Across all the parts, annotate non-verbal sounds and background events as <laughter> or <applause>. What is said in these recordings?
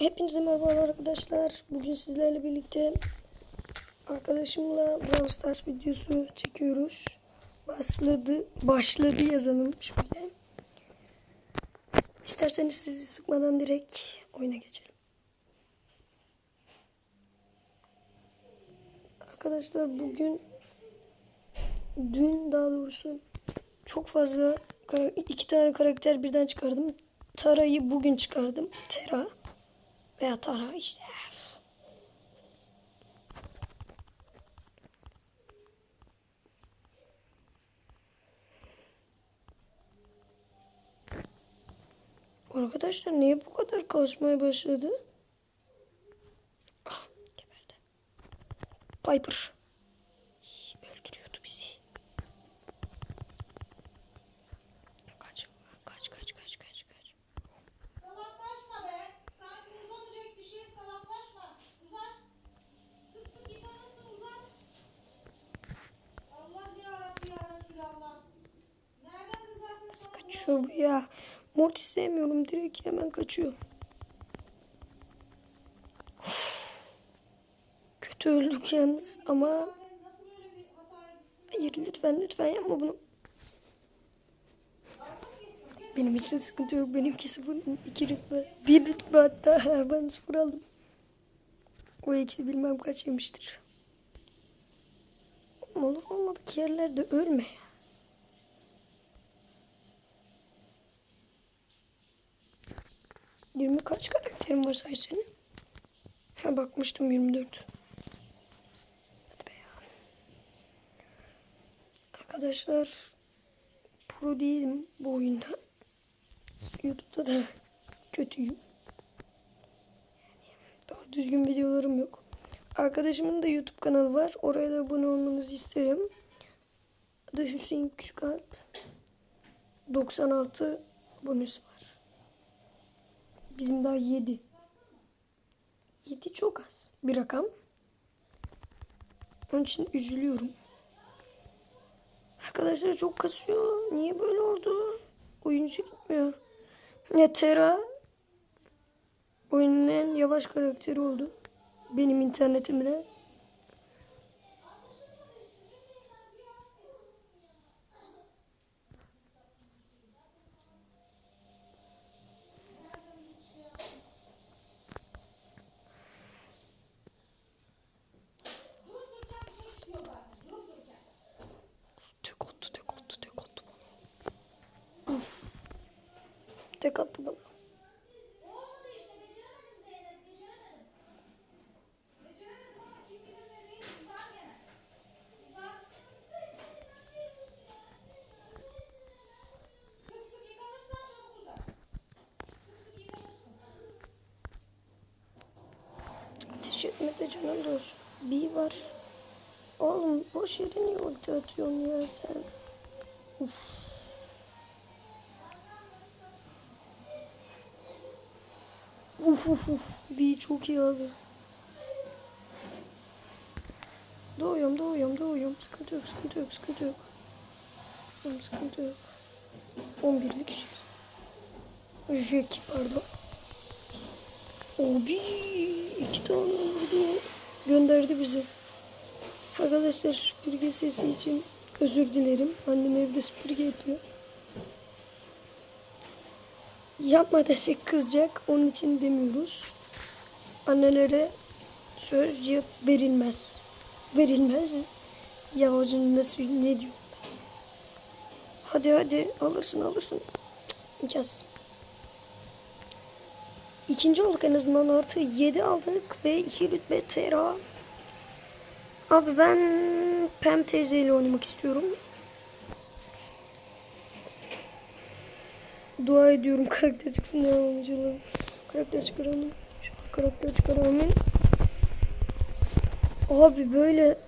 Hepinize merhaba arkadaşlar. Bugün sizlerle birlikte arkadaşımla Brawl Stars videosu çekiyoruz. Başladı, başladı yazalım şöyle. İsterseniz sizi sıkmadan direkt oyuna geçelim. Arkadaşlar bugün dün daha doğrusu çok fazla iki tane karakter birden çıkardım. Tara'yı bugün çıkardım. Tera veya Tara işte. Arkadaşlar niye bu kadar kasmaya başladı? Ah, geberdi. Piper. Öldürüyordu bizi. Kaç, kaç, kaç, kaç, kaç, kaç. Salaklaşma be. Sanki uzamayacak bir şey salaklaşma. Uzat. Sık sık git anasını uzat. Allah ya Rabbi ya Resulallah. Nereden kızartın Nasıl kaçıyor bu ya? Mortis sevmiyorum. Direkt hemen kaçıyor. Kötü öldük yalnız ama hayır lütfen lütfen yapma bunu. Benim için sıkıntı yok. Benimki sıfır, iki rütbe. Bir rütbe hatta <laughs> ben sıfır aldım. O eksi bilmem kaç yemiştir. Olur olmadık yerlerde ölme. ya. Yirmi kaç karakterim var say senin? Ha bakmıştım 24. Hadi be ya. Arkadaşlar pro değilim bu oyunda. YouTube'da da kötüyüm. Doğru düzgün videolarım yok. Arkadaşımın da YouTube kanalı var. Oraya da abone olmanızı isterim. Adı Hüseyin Küçükalp. 96 abonesi var. Bizim daha 7. 7 çok az bir rakam. Onun için üzülüyorum. Arkadaşlar çok kasıyor. Niye böyle oldu? Oyuncu gitmiyor. Ya Tera oyunun en yavaş karakteri oldu. Benim internetimle. Tek attı, tek attı, tek attı bana. Uf. Tek attı bana. Olmadı işte beceremedim Zeynep beceremedim. Beceremedim ama kim bilir nereye uzar gene. Uzar. Sık sık yıkanırsan çabuk uzar. Sık sık yıkanırsın. Ateş etmekte canım olsun. Bir var. Oğlum boş yere niye ulti atıyorsun ya sen? Uf. Uf uf uf. Bir çok iyi abi. Doğuyorum doğuyorum doğuyorum. Sıkıntı yok sıkıntı yok sıkıntı yok. Oğlum sıkıntı yok. 11'lik kişiyiz. Jack pardon. Abi iki tane vurdu. Gönderdi bizi. Arkadaşlar süpürge sesi için özür dilerim. Annem evde süpürge yapıyor. Yapma desek kızacak. Onun için demiyoruz. Annelere söz yap verilmez. Verilmez. Ya hocam nasıl ne diyor? Hadi hadi alırsın alırsın. Yaz. İkinci olduk en azından artı 7 aldık ve 2 rütbe tera. Abi ben Pem teyzeyle oynamak istiyorum. Dua ediyorum karakter çıksın ya oyuncular. Karakter çıkaramam. Şu karakter çıkaramam. Abi böyle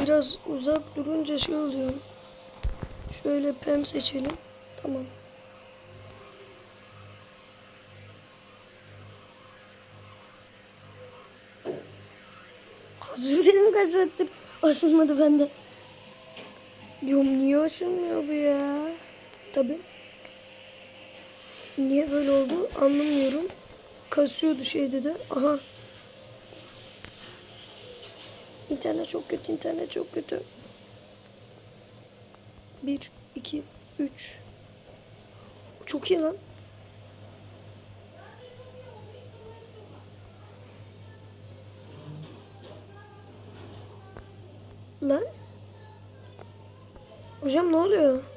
biraz uzak durunca şey oluyor. Şöyle Pem seçelim. Tamam. Hazır dedim kaç saattir. Bende. Diyorum niye açılmıyor bu ya? Tabi. Niye böyle oldu anlamıyorum. kasıyordu şeyde de. Aha. İnternet çok kötü, internet çok kötü. Bir, iki, üç. Çok iyi lan. Lan. Hocam ne oluyor?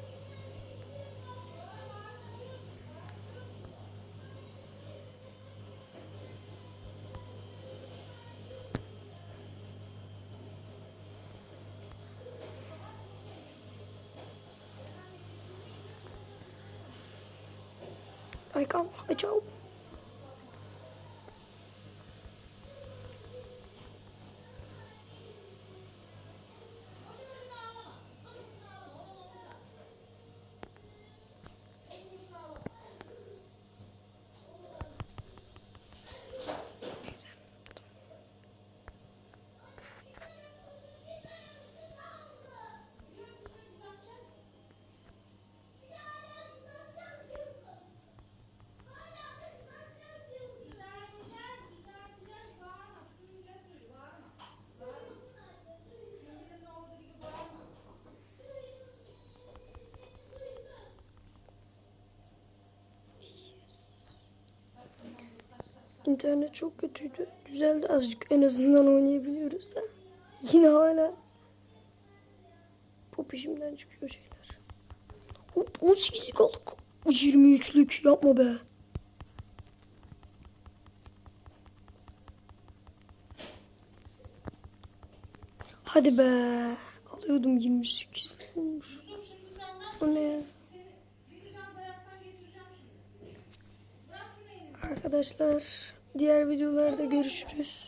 I go. a job. İnternet çok kötüydü. Güzeldi azıcık en azından oynayabiliyoruz da. Yine hala pop işimden çıkıyor şeyler. Hop 18'lik aldık. 23'lük yapma be. Hadi be. Alıyordum 28. olmuş. Dur şimdi senden O ne. Arkadaşlar diğer videolarda görüşürüz.